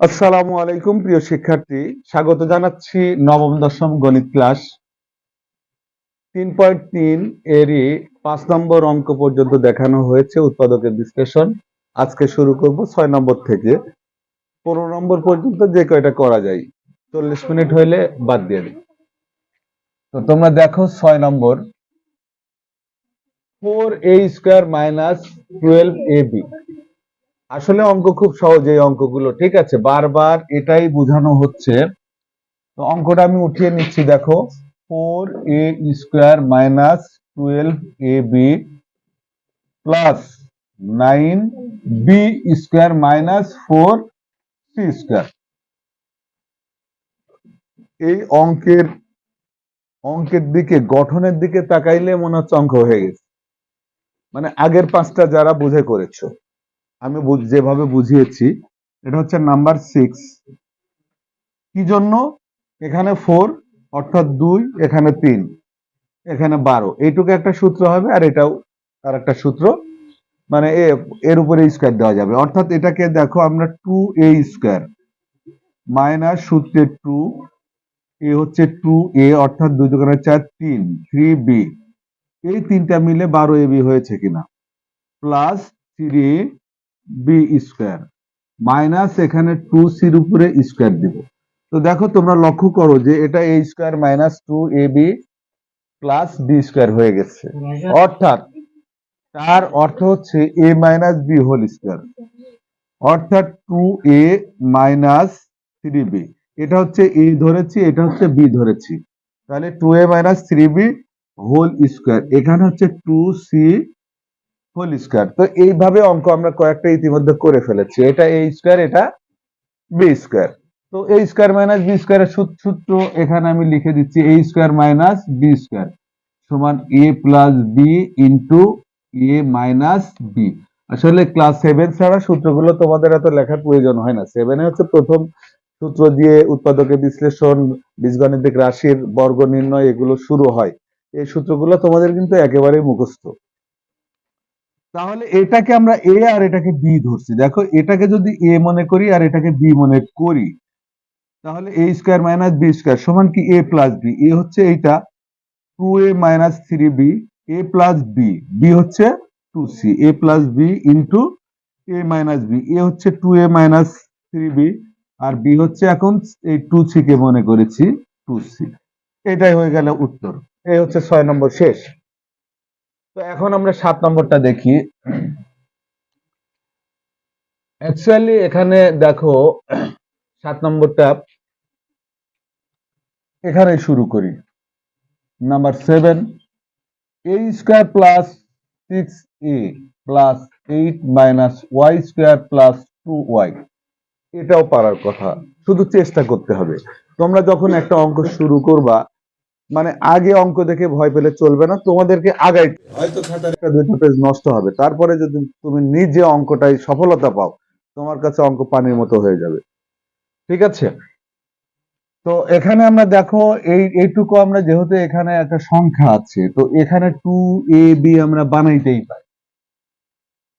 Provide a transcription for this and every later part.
আসসালামু আলাইকুম, প্রিয় শিক্ষার্থী। স্বাগত জানাচ্ছি নবম, দশম গণিত ক্লাস। তিন পয়েন্ট তিন এরই পাঁচ নম্বর অঙ্ক পর্যন্ত দেখানো হয়েছে উৎপাদকের বিশ্লেষণ। আজকে শুরু করব ছয় নম্বর থেকে। পনেরো নম্বর পর্যন্ত যে কয়টা করা যায়, চল্লিশ মিনিট হইলে বাদ দিয়ে দিই। তো তোমরা দেখো ছয় নম্বর। Four a square minus twelve a b. আসলে অঙ্ক খুব সহজ, এই অঙ্কগুলো, ঠিক আছে? বারবার এটাই বোঝানো হচ্ছে। তো অঙ্কটা আমি উঠিয়ে নিচ্ছি, দেখো। Four a square minus twelve a b plus nine b square minus four c square এই অঙ্কের অঙ্কের দিকে, গঠনের দিকে তাকাইলে মনে হচ্ছে অঙ্ক হয়ে গেছে। মানে আগের পাঁচটা যারা বুঝে করেছ। আমি যেভাবে বুঝিয়েছি, এটা হচ্ছে নাম্বার সিক্স কি জন্য? এখানে ফোর অর্থাৎ দুই, এখানে তিন, এখানে বারো। এইটুকু একটা সূত্র হবে আর এটাও আর একটা সূত্র। মানে এর উপরে স্কোয়ার দেওয়া যাবে। অর্থাৎ এটাকে দেখো আমরা টু এ স্কোয়ার মাইনাস সূত্রে টু এ হচ্ছে টু এ অর্থাৎ দুই দোকানে চার, তিন থ্রি বি এই তিনটা মিলে বারো এ বি হয়েছে কিনা? Plus three b square minus এখানে টু সির উপরে স্কোয়ার দিব। তো দেখো তোমরা লক্ষ্য করো যে এটা a square minus two a b plus b square হয়ে গেছে। অর্থাৎ তার অর্থ হচ্ছে a minus b whole square অর্থাৎ two a minus three b এটা হচ্ছে এ ধরেছি এটা হচ্ছে বি ধরেছি। তাহলে two a minus three b whole square এখানে হচ্ছে টু সি হোল স্কোয়ার তো এইভাবে অঙ্ক আমরা কয়েকটা ইতিমধ্যে করে ফেলেছি। এটা এ স্কোয়ার এটা বি স্কোয়ার তো এ স্কোয়ার মাইনাস বি স্কোয়ারের সূত্র এখানে আমি লিখে দিচ্ছি a square minus b square সমান a plus b into a minus b আসলে ক্লাস সেভেন ছাড়া সূত্রগুলো তোমাদের এত লেখার প্রয়োজন হয় না। সেভেনে হচ্ছে প্রথম সূত্র দিয়ে উৎপাদকের বিশ্লেষণ, বীজগণিতিক রাশির বর্গ নির্ণয় এগুলো শুরু হয়। এই সূত্রগুলো তোমাদের কিন্তু একেবারেই মুখস্থ। তাহলে এটাকে আমরা এ আর এটাকে বি ধরছি। দেখো, এটাকে যদি এ মনে করি আর এটাকে বি মনে করি, তাহলে a square minus b square সমান কি এ প্লাস বি এ হচ্ছে এইটা two a minus three b a plus b b হচ্ছে two c a plus b into a minus b a হচ্ছে two a minus three b R B হচ্ছে এখন এই two C K মনে করেছি two C এটাই হয়ে গেল উত্তর। এই হচ্ছে ছয় নম্বর শেষ। তো এখন আমরা সাত নম্বরটা দেখি। অ্যাকচুয়ালি এখানে দেখো, সাত নম্বরটা এখানে শুরু করি। Number seven a square plus six a plus eight minus y square plus two y এটাও পারার কথা। শুধু চেষ্টা করতে হবে। তোমরা যখন একটা অঙ্ক শুরু করবা মানে আগে অঙ্ক দেখে ভয় পেলে চলবে না, তোমাদেরকে আগাই হয়তো খাতার দুইটা পেজ নষ্ট হবে। তারপরে যদি তুমি নিজে অঙ্কটাই সফলতা পাও, তোমার কাছে অঙ্ক পানির মতো হয়ে যাবে। ঠিক আছে? তো এখানে আমরা দেখো, এই, এইটুকু আমরা যেহেতু এখানে একটা সংখ্যা আছে, তো এখানে টু এ বি আমরা বানাইতেই পাই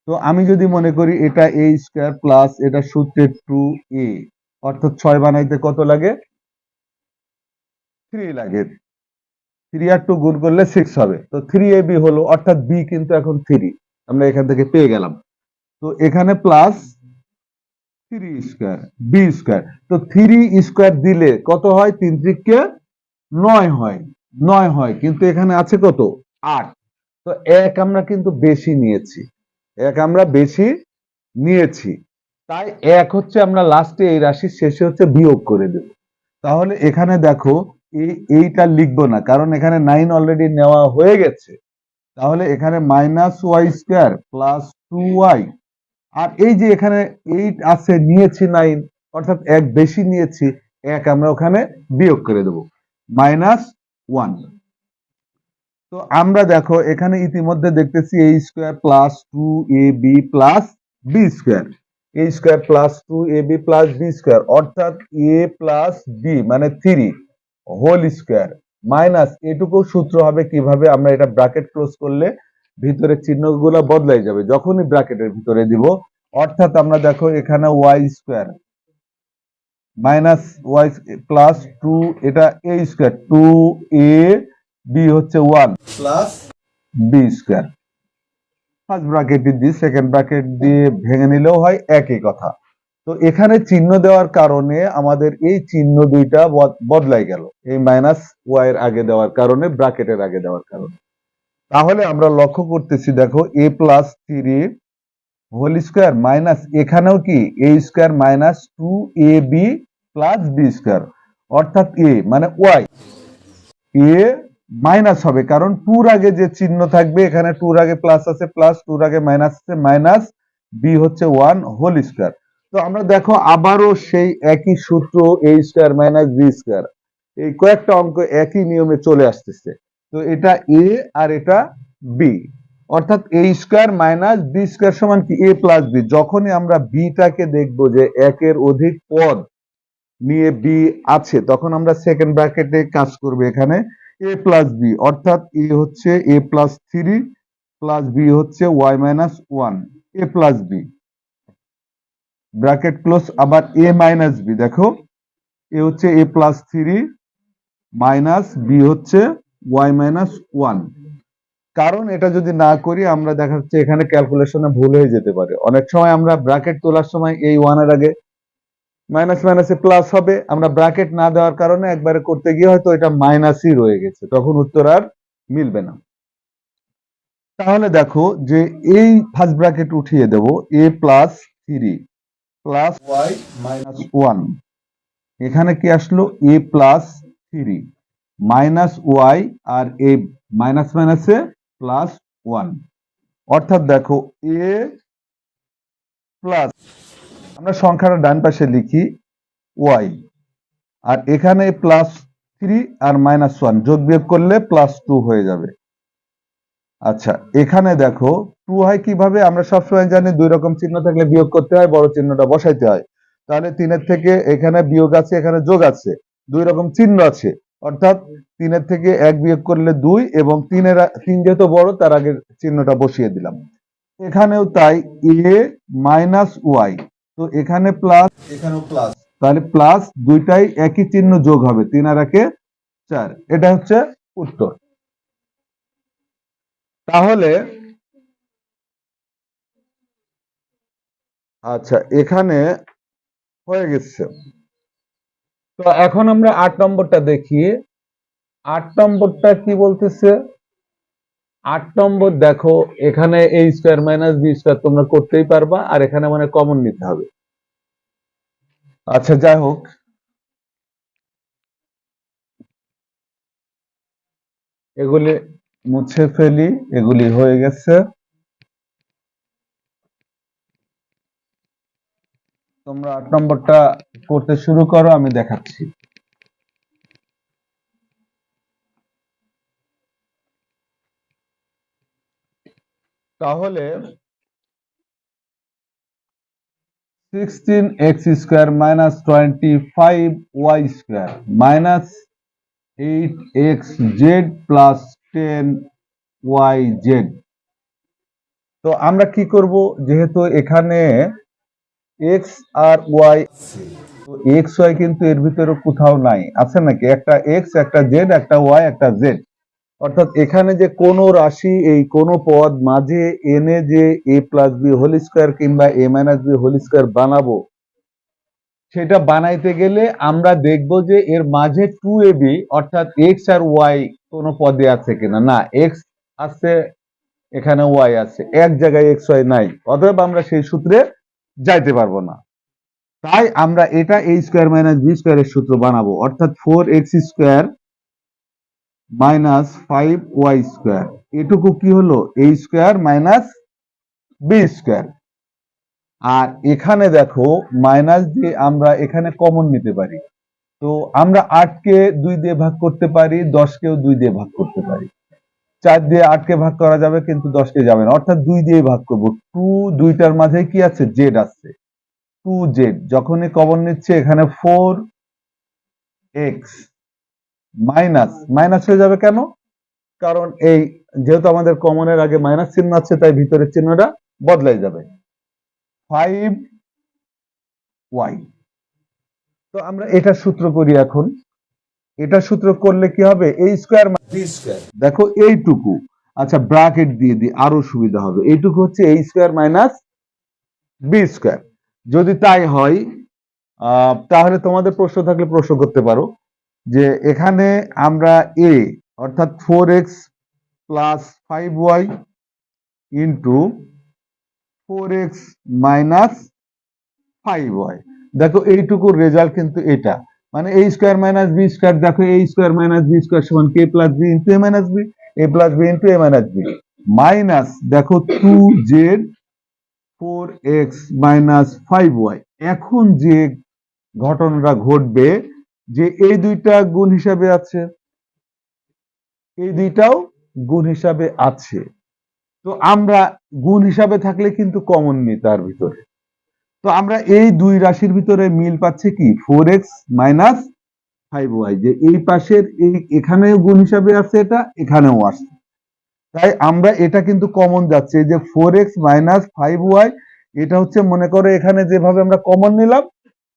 তো আমি যদি মনে করি এটা এ স্কোয়ার প্লাস এটা সূত্রের টু এ অর্থাৎ ছয় বানাইতে কত লাগে? থ্রি লাগে। থ্রি আর টু গুণ করলে সিক্স হবে। তো থ্রি এ বি হলো, অর্থাৎ বি কিন্তু এখন থ্রি আমরা এখান থেকে পেয়ে গেলাম। তো এখানে plus three square b square তো থ্রি স্কোয়ার দিলে কত হয়? তিন ত্রিককে নয় হয়। নয় হয়, কিন্তু এখানে আছে কত? আট। তো এক আমরা কিন্তু বেশি নিয়েছি। এক আমরা বেশি নিয়েছি। তাই এক হচ্ছে আমরা লাস্টে এই রাশির শেষে হচ্ছে বিয়োগ করে দেব। তাহলে এখানে দেখো এইটা লিখব না, কারণ এখানে নাইন অলরেডি নেওয়া হয়ে গেছে। তাহলে এখানে minus y square plus two y আর এই যে এখানে এইট আছে, নিয়েছি নাইন অর্থাৎ এক বেশি নিয়েছি, এক আমরা ওখানে বিয়োগ করে দেব। মাইনাস ওয়ান তো আমরা দেখো, এখানে ইতিমধ্যে দেখতেছি a square plus two a b plus b square a square plus two a b plus b square অর্থাৎ এ প্লাস বি মানে থ্রি হোল স্কোয়ার মাইনাস এটুকু সূত্র হবে কীভাবে আমরা এটা ব্র্যাকেট ক্লোজ করলে ভিতরে চিহ্নগুলো বদলাই যাবে, যখনই ব্র্যাকেটের ভিতরে দিব। অর্থাৎ আমরা দেখো এখানে y square minus y plus two, এটা a square, two a b হচ্ছে one plus b square. First bracket দিয়ে সেকেন্ড ব্র্যাকেট দিয়ে ভেঙে নিলেও হয় একই কথা। তো এখানে চিহ্ন দেওয়ার কারণে আমাদের এই চিহ্ন দুইটা বদ- বদলাই গেল। এই মাইনাস ওয়াই এর আগে দেওয়ার কারণে ব্র্যাকেটের আগে দেওয়ার কারণে। তাহলে আমরা লক্ষ্য করতেছি, দেখো a plus three whole square minus এখানেও কি? A square minus two a b plus b square অর্থাৎ এ মানে ওয়াই এ মাইনাস হবে, কারণ টুর আগে যে চিহ্ন থাকবে, এখানে টুর আগে প্লাস আছে প্লাস টুর আগে মাইনাস আছে মাইনাস বি হচ্ছে ওয়ান হোল স্কোয়ার তো আমরা দেখো আবারও সেই একই সূত্র a square minus b square এই কয়েকটা অঙ্ক একই নিয়মে চলে আসতেছে। তো এটা এ আর এটা বি অর্থাৎ a square minus b square সমান কি? এ প্লাস বি যখনই আমরা বিটাকে দেখব যে একের অধিক পদ নিয়ে বি আছে, তখন আমরা সেকেন্ড ব্র্যাকেটে কাজ করব এখানে এ প্লাস বি অর্থাৎ এ হচ্ছে a plus three plus b হচ্ছে y minus one a plus b bracket close আবার এ মাইনাস বি দেখো। এ হচ্ছে a plus three minus b হচ্ছে ওয়াই মাইনাস ওয়ান কারণ এটা যদি না করি, আমরা দেখা যাচ্ছে এখানে ক্যালকুলেশনে ভুল হয়ে যেতে পারে। অনেক সময় আমরা ব্র্যাকেট তোলার সময় এই ওয়ানের আগে মাইনাস মাইনাসে প্লাস হবে। আমরা ব্র্যাকেট না দেওয়ার কারণে একবারে করতে গিয়ে হয়তো এটা মাইনাসই রয়ে গেছে। তখন উত্তর আর মিলবে না। তাহলে দেখো যে এই ফার্স্ট ব্র্যাকেট উঠিয়ে দেব a plus three plus y minus one এখানে কি আসলো? A plus three minus y R a minus মাইনাসে প্লাস ওয়ান অর্থাৎ দেখো এ প্লাস আমরা সংখ্যাটা ডান পাশে লিখি ওয়াই আর এখানে প্লাস থ্রি আর মাইনাস ওয়ান যোগ বিয়োগ করলে প্লাস টু হয়ে যাবে। আচ্ছা এখানে দেখো টু হয় কীভাবে আমরা সবসময় জানি দুই রকম চিহ্ন থাকলে বিয়োগ করতে হয়, বড় চিহ্নটা বসাইতে হয়। তাহলে তিনের থেকে এখানে বিয়োগ আছে, এখানে যোগ আছে, দুই রকম চিহ্ন আছে। অর্থাৎ তিনের থেকে এক বিয়োগ করলে দুই এবং তিনের, তিন যেহেতু বড়, তার আগে চিহ্নটা বসিয়ে দিলাম। এখানেও তাই, এ মাইনাস ওয়াই। তো এখানে প্লাস, এখানেও প্লাস। তাহলে প্লাস দুইটাই একই চিহ্ন যোগ হবে, তিন আর একে চার। এটা হচ্ছে উত্তর। তাহলে আচ্ছা এখানে হয়ে গেছে। তো এখন আমরা আট নম্বরটা দেখি। আট নম্বরটা কি বলতেছে? আট নম্বর দেখো এখানে a square minus b square তোমরা করতেই পারবা আর এখানে মানে কমন নিতে হবে। আচ্ছা যাই হোক। এগুলি মুছে ফেলি এগুলি হয়ে গেছে। তোমরা আট নম্বরটা করতে শুরু করো, আমি দেখাচ্ছি। তাহলে sixteen x square minus twenty five y square minus eight x z plus ten y z তো আমরা কি করব? যেহেতু এখানে এক্স আর ওয়াই এক্স ওয়াই কিন্তু এর ভিতরে কোথাও নাই। আছে নাকি? একটা এক্স একটা জেড একটা ওয়াই একটা জেড অর্থাৎ এখানে যে কোন রাশি এই কোন পদ মাঝে এনে যে a plus b whole square কিংবা a minus b whole square বানাবো, সেটা বানাইতে গেলে আমরা দেখব যে এর মাঝে টু এ বি অর্থাৎ এক্স আর ওয়াই কোন পদে আছে কিনা। না এক্স আছে, এখানে ওয়াই আছে। এক জায়গায় এক্স ওয়াই নাই। অতএব আমরা সেই সূত্রে যাইতে পারব না। তাই আমরা এটা এ স্কোয়ার মাইনাস বি স্কোয়ারের সূত্র বানাবো। অর্থাৎ four x square minus five y square এটুকু কি হলো? A square minus b square আর এখানে দেখো মাইনাস দিয়ে আমরা এখানে কমন নিতে পারি। তো আমরা আটকে দুই দিয়ে ভাগ করতে পারি, দশকেও দুই দিয়ে ভাগ করতে পারি। চার দিয়ে আটকে ভাগ করা যাবে, কিন্তু দশকে যাবে না। অর্থাৎ দুই দিয়ে ভাগ করব। টু দুইটার মাঝে কি আছে? জেড আছে। To Z. যখনই কমন নিচ্ছে, এখানে ফোর এক্স মাইনাস। মাইনাস হয়ে যাবে কেন? কারণ এই যেহেতু আমাদের কমনের আগে মাইনাস চিহ্ন আছে, তাই ভিতরের চিহ্নটা বদলাই যাবে। Five y. তো আমরা এটা সূত্র করি এখন। এটা সূত্র করলে কি হবে? এই স্কোয়ার দেখো এইটুকু। আচ্ছা ব্রাকেট দিয়ে দিই আরও সুবিধা হবে। এইটুকু হচ্ছে এই স্কোয়ার মাইনাস বি স্কোয়ার যদি তাই হয় তাহলে তোমাদের প্রশ্ন থাকলে প্রশ্ন করতে পারো যে এখানে আমরা এ অর্থাৎ four x plus five y into four x minus five y দেখো এইটুকুর রেজাল্ট কিন্তু এটা। মানে a square minus b square দেখো a square minus b square সমান কে plus b into a minus b a plus b into a minus b minus দেখো two z four x minus five y এখন যে ঘটনাটা ঘটবে যে এই দুইটা গুণ হিসাবে আছে, এই দুইটাও গুণ হিসাবে আছে, তো আমরা গুণ হিসাবে থাকলে কিন্তু কমন নেই তার ভিতরে। তো আমরা এই দুই রাশির ভিতরে মিল পাচ্ছি কি? Four x minus five y যে এই পাশের এই এখানেও গুণ হিসাবে আছে এটা, এখানেও আসছে। তাই আমরা এটা কিন্তু কমন যাচ্ছে যে four x minus five y এটা হচ্ছে মনে করো এখানে যেভাবে আমরা কমন নিলাম,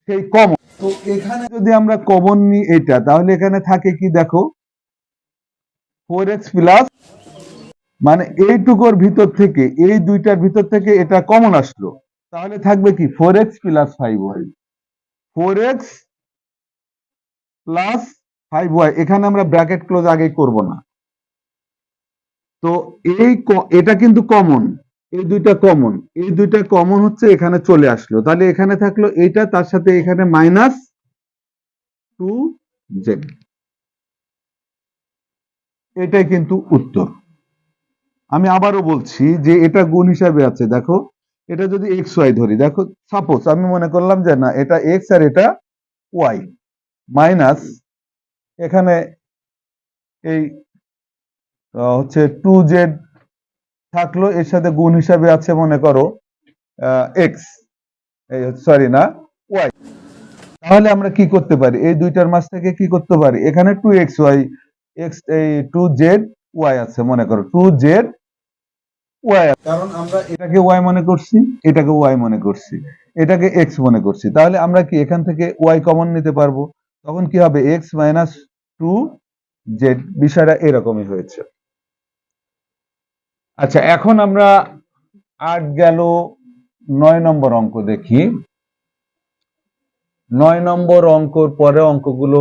সেই কমন তো এখানে যদি আমরা কমন নিই এটা, তাহলে এখানে থাকে কি দেখো? ফোর এক্স প্লাস মানে এইটুকুর ভিতর থেকে, এই দুইটার ভিতর থেকে এটা কমন আসলো। তাহলে থাকবে কি? Four x plus five y four x plus five y এখানে আমরা ব্র্যাকেট ক্লোজ আগে করব না। তো এই এটা কিন্তু কমন এই দুইটা কমন এই দুইটা কমন হচ্ছে এখানে চলে আসলো। তাহলে এখানে থাকল এইটা, তার সাথে এখানে মাইনাস টু জেড এটাই কিন্তু উত্তর। আমি আবারও বলছি যে এটা গুণ হিসাবে আছে, দেখো। এটা যদি এক্স ওয়াই ধরি, দেখো সাপোজ আমি মনে করলাম যে না, এটা এক্স আর এটা ওয়াই মাইনাস এখানে এই হচ্ছে টু জেড থাকল, এর সাথে গুণ হিসাবে আছে, মনে করো এক্স এই সরি না ওয়াই তাহলে আমরা কি করতে পারি? এই দুইটার মাস থেকে কি করতে পারি? এখানে টু এক্স ওয়াই এক্স এই টু জেড ওয়াই আছে, মনে করো টু জেড ওয়াই কারণ আমরা এটাকে ওয়াই মনে করছি, এটাকে ওয়াই মনে করছি, এটাকে এক্স মনে করছি। তাহলে আমরা কি এখান থেকে ওয়াই কমন নিতে পারব? তখন কি হবে? এক্স মাইনাস টু জেড বিষয়টা এরকমই হয়েছে। আচ্ছা এখন আমরা আট গেল নয় নম্বর অঙ্ক দেখি। নয় নম্বর অঙ্কর পরে অঙ্কগুলো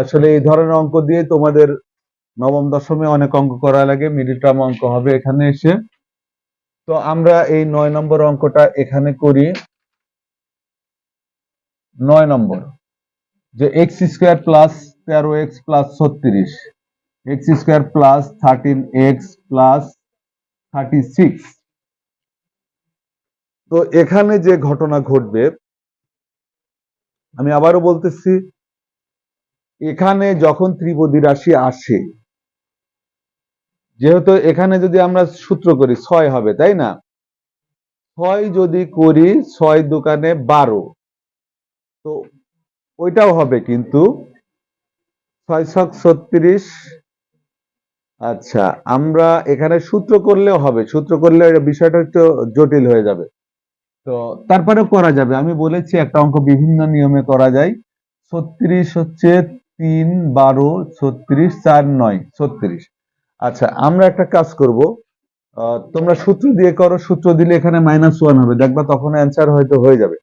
আসলে এই ধরনের অঙ্ক দিয়ে তোমাদের নবম দশমে অনেক অঙ্ক করা লাগে মিডিল টার্ম অঙ্ক হবে এখানে এসে। তো আমরা এই নয় নম্বর অঙ্কটা এখানে করি। নয় নম্বর, যে এক্স স্কোয়ার প্লাস তেরো এক্স প্লাস ছত্রিশ x square plus thirteen x plus thirty six তো এখানে যে ঘটনা ঘটবে, আমি আবারও বলতেছি, এখানে যখন ত্রিপদী রাশি আসে যেহেতু এখানে যদি আমরা সূত্র করি ছয় হবে, তাই না? ছয় যদি করি, ছয় দোকানে বারো। তো ওইটাও হবে কিন্তু ছয় ছত্রিশ। আচ্ছা আমরা এখানে সূত্র করলেও হবে। সূত্র করলে বিষয়টা একটু জটিল হয়ে যাবে। তো তারপরেও করা যাবে। আমি বলেছি একটা অঙ্ক বিভিন্ন নিয়মে করা যায়। ছত্রিশ হচ্ছে তিন, বারো, ছত্রিশ, চার, নয়, ছত্রিশ। আচ্ছা আমরা একটা কাজ করব। তোমরা সূত্র দিয়ে করো, সূত্র দিলে এখানে মাইনাস ওয়ান হবে। দেখবা তখন অ্যান্সার হয়তো হয়ে যাবে।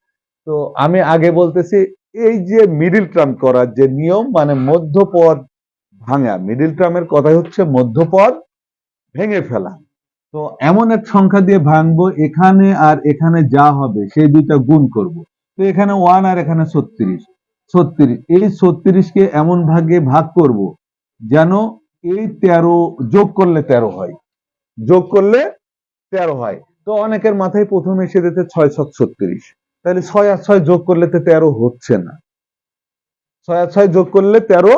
তো আমি আগে বলতেছি, এই যে মিডিল টার্ম করার যে নিয়ম মানে মধ্যপদ ভাঙা মিডিল টার্মের কথাই হচ্ছে মধ্যপদ ভেঙে ফেলা। তো এমন এক সংখ্যা দিয়ে ভাঙবো, এখানে আর এখানে যা হবে, সেই দুইটা গুণ করব। তো এখানে ওয়ান আর এখানে ছত্রিশ। ছত্রিশ, এই ছত্রিশকে এমন ভাগে ভাগ করব, যেন এই তেরো যোগ করলে তেরো হয়। যোগ করলে তেরো হয়। তো অনেকের মাথায় প্রথমে এসে যেতে ছয় ছক ছত্রিশ। তাহলে ছয় আর ছয় যোগ করলে তো তেরো হচ্ছে না। ছয় আর ছয় যোগ করলে তেরো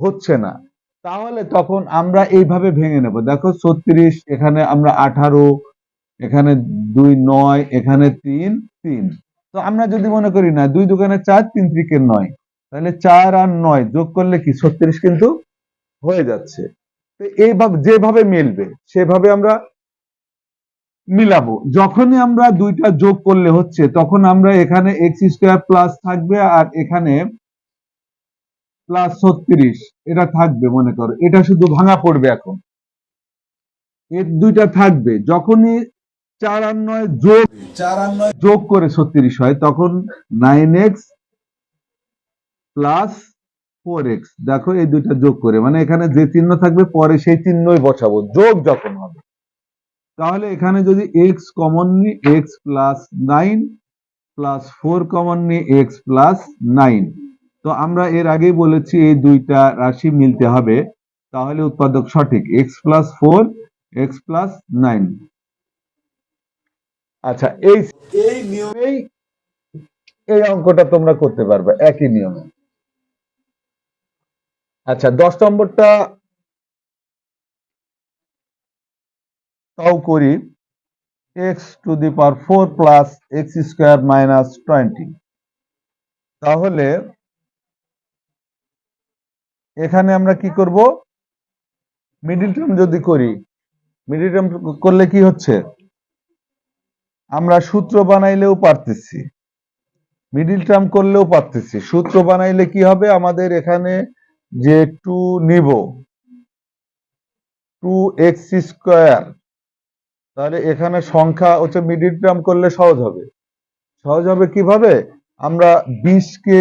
হচ্ছে না। তাহলে তখন আমরা এইভাবে ভেঙে নেব। দেখো ছত্রিশ, এখানে আমরা আঠারো, এখানে দুই নয়, এখানে তিন তিন। তো আমরা যদি মনে করি না, দুই দোকানে চার, তিন ত্রিকে নয়। তাহলে চার আর নয় যোগ করলে কি? ছত্রিশ কিন্তু হয়ে যাচ্ছে। তো এইভাবে যেভাবে মিলবে সেভাবে আমরা মিলাবো। যখনই আমরা দুইটা যোগ করলে হচ্ছে তখন আমরা এখানে এক্স স্কোয়ার প্লাস থাকবে আর এখানে প্লাস ছত্রিশ। এটা থাকবে মনে করো। এটা শুধু ভাঙা পড়বে এখন। এর দুইটা থাকবে। যখনই চার আর নয় যোগ চার আর নয় যোগ করে ছত্রিশ হয় তখন nine x plus four x দেখো এই দুইটা যোগ করে মানে এখানে যে চিহ্ন থাকবে, পরে সেই চিহ্নই বসাবো, যোগ যখন হবে। তাহলে এখানে যদি এক্স কমন নি x plus nine plus four common নি এক্স প্লাস নাইন তো আমরা এর আগেই বলেছি এই দুইটা রাশি মিলতে হবে, তাহলে উৎপাদক সঠিক x plus four x plus nine আচ্ছা এই এই নিয়মেই এই অঙ্কটা তোমরা করতে পারবে, একই নিয়মে। আচ্ছা দশ নম্বরটা তাও করি। X to the power four plus x square minus twenty তাহলে এখানে আমরা কি করব? মিডিল টার্ম যদি করি মিডিল টার্ম করলে কি হচ্ছে? আমরা সূত্র বানাইলেও পারতেছি। মিডিল টার্ম করলেও পারতেছি। সূত্র বানাইলে কি হবে? আমাদের এখানে যে টু নিব, টু এক্স স্কোয়ার, তাহলে এখানে সংখ্যা হচ্ছে মিডিল টার্ম করলে সহজ হবে। সহজ হবে কীভাবে? আমরা বিশকে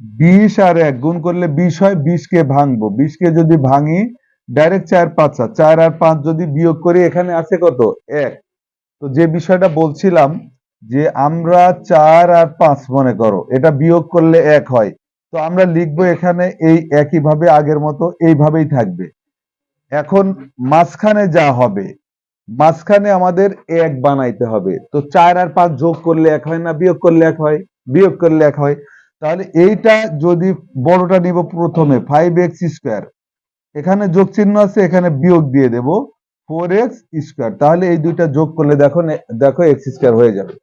বিশ আর এক গুণ করলে বিশ হয়, বিশকে ভাঙবো। বিশকে যদি ভাঙি, ডাইরেক্ট চার পাঁচ আর চার আর পাঁচ যদি বিয়োগ করি, এখানে আছে কত? এক। তো যে বিষয়টা বলছিলাম, যে আমরা চার আর পাঁচ মনে করো, এটা বিয়োগ করলে এক হয়। তো আমরা লিখব এখানে এই একইভাবে আগের মতো এইভাবেই থাকবে। এখন মাঝখানে যা হবে, মাঝখানে আমাদের এক বানাইতে হবে। তো চার আর পাঁচ যোগ করলে এক হয় না, বিয়োগ করলে এক হয়, বিয়োগ করলে এক হয়। তাহলে এইটা যদি বড়টা নিব প্রথমে ফাইভ এক্স স্কোয়ার এখানে যোগ চিহ্ন আছে, এখানে বিয়োগ দিয়ে দেব ফোর এক্স স্কোয়ার তাহলে এই দুইটা যোগ করলে দেখো দেখো এক্স স্কোয়ার হয়ে যাবে।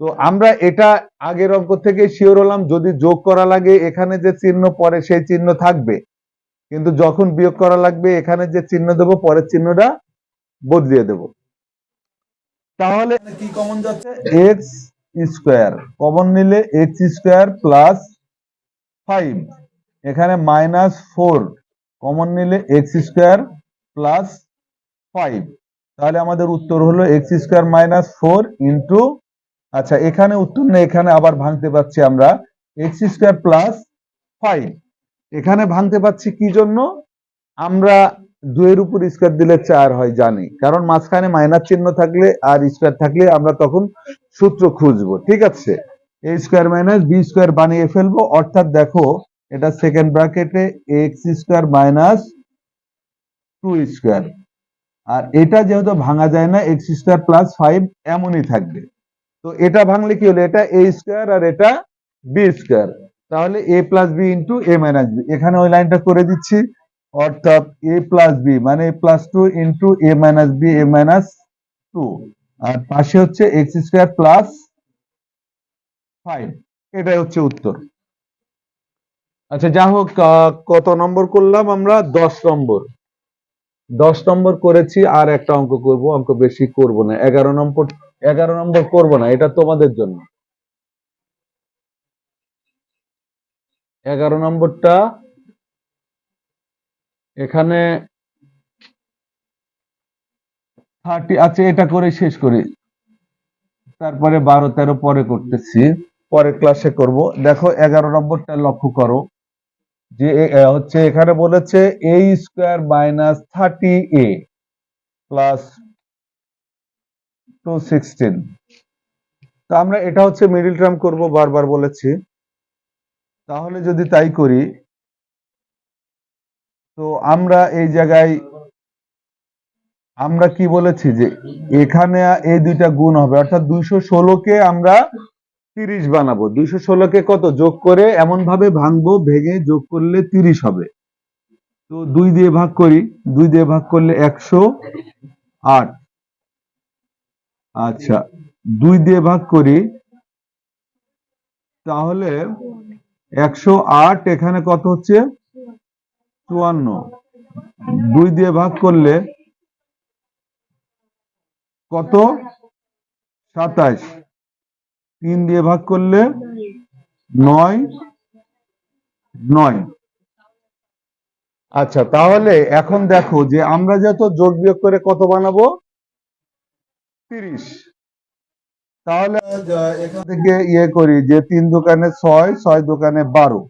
তো আমরা এটা আগের অঙ্ক থেকে শিওর হলাম, যদি যোগ করা লাগে এখানে যে চিহ্ন পরে সেই চিহ্ন থাকবে। কিন্তু যখন বিয়োগ করা লাগবে এখানে যে চিহ্ন দেব, পরের চিহ্নটা বদলিয়ে দেব। তাহলে কি কমন যাচ্ছে? এক্স স্কোয়ার কমন নিলে এক্স স্কোয়ার প্লাস ফাইভ এখানে মাইনাস ফোর কমন নিলে এক্স স্কোয়ার প্লাস ফাইভ তাহলে আমাদের উত্তর হলো x square minus four into আচ্ছা এখানে উত্তর নেই, এখানে আবার ভাঙতে পাচ্ছি আমরা। এক্স স্কোয়ার প্লাস ফাইভ এখানে ভাঙতে পাচ্ছি কি জন্য? আমরা দুইয়ের উপর স্কোয়ার দিলে চার হয়, জানি। কারণ মাঝখানে মাইনাস চিহ্ন থাকলে আর স্কোয়ার থাকলে আমরা তখন সূত্র খুঁজবো, ঠিক আছে? A square minus b square বানিয়ে ফেলব। অর্থাৎ দেখো, এটা সেকেন্ড ব্র্যাকেটে x square minus two square আর এটা যেহেতু ভাঙা যায় না এক্স স্কোয়ার প্লাস ফাইভ এমনই থাকবে। তো এটা ভাঙলে কি হলো? এটা এ স্কোয়ার আর এটা বি স্কোয়ার তাহলে a plus b into a minus b এখানে ওই লাইনটা করে দিচ্ছি। অর্থাৎ এ প্লাস বি মানে plus two into a minus b a minus two আর পাশে হচ্ছে এক্স স্কোয়ার প্লাস ফাইভ এটাই হচ্ছে উত্তর। আচ্ছা যা হোক কত নম্বর করলাম আমরা? দশ নম্বর। দশ নম্বর করেছি, আর একটা অঙ্ক করব, অঙ্ক বেশি করব না। এগারো নম্বর এগারো নম্বর করব না, এটা তোমাদের জন্য। এগারো নম্বরটা, এখানে থার্টি আছে এটা করে শেষ করি। তারপরে বারো, তেরো, পরে করতেছি। পরের ক্লাসে করব। দেখো, এগারো নম্বরটা লক্ষ্য করো। যে হচ্ছে এখানে বলেছে a square minus thirty a plus two sixteen তো আমরা এটা হচ্ছে মিডিল টার্ম করব, বারবার বলেছি। তাহলে যদি তাই করি, তো আমরা এই জায়গায়, আমরা কি বলেছি যে এখানে এই দুইটা গুণ হবে, অর্থাৎ দুইশো ষোলোকে আমরা তিরিশ বানাবো। দুইশো ষোলোকে কত? যোগ করে এমন ভাবে ভাঙবো, ভেঙে যোগ করলে তিরিশ হবে। তো দুই দিয়ে ভাগ করি। দুই দিয়ে ভাগ করলে একশো আট। আচ্ছা দুই দিয়ে ভাগ করি, তাহলে একশো আট, এখানে কত হচ্ছে? চুয়ান্ন। দুই দিয়ে ভাগ করলে কত? সাতাইশ তিন দিয়ে ভাগ করলে নয় নয়। আচ্ছা তাহলে এখন দেখো যে আমরা যত যোগ বিয়োগ করে কত বানাবো? তিরিশ। তাহলে এখান থেকে ইয়ে করি যে তিন দোকানে ছয় ছয় দোকানে বারো।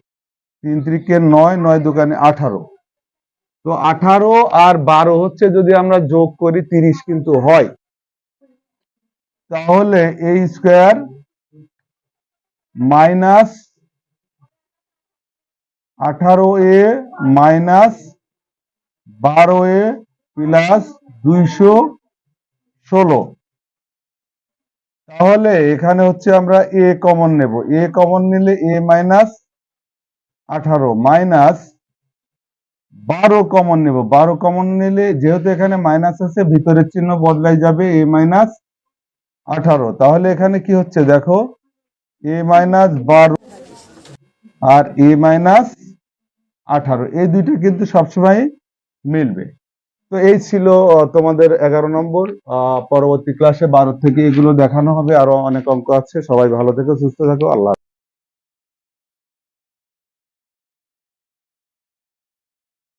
তিন ত্রিকে নয় নয় দোকানে আঠারো। তো আঠারো আর বারো হচ্ছে যদি আমরা যোগ করি তিরিশ কিন্তু হয়। তাহলে এই স্কোয়ার মাইনাস আঠারো এ মাইনাস বারো এ প্লাস দুইশো ষোলো। তাহলে এখানে হচ্ছে আমরা এ কমন নেব। এ কমন নিলে এ মাইনাস আঠারো, মাইনাস বারো কমন নেব। বারো কমন নিলে যেহেতু এখানে মাইনাস আছে, ভিতরের চিহ্ন বদলাই যাবে এ মাইনাস আঠারো। তাহলে এখানে কি হচ্ছে দেখো? এ মাইনাস বারো আর এ মাইনাস আঠারো। এই দুইটা কিন্তু সবসময় মিলবে। তো এই ছিল তোমাদের এগারো নম্বর। পরবর্তী ক্লাসে বারো থেকে এগুলো দেখানো হবে। আরও অনেক অঙ্ক আছে। সবাই ভালো থেকো, সুস্থ থাকো। আল্লাহ।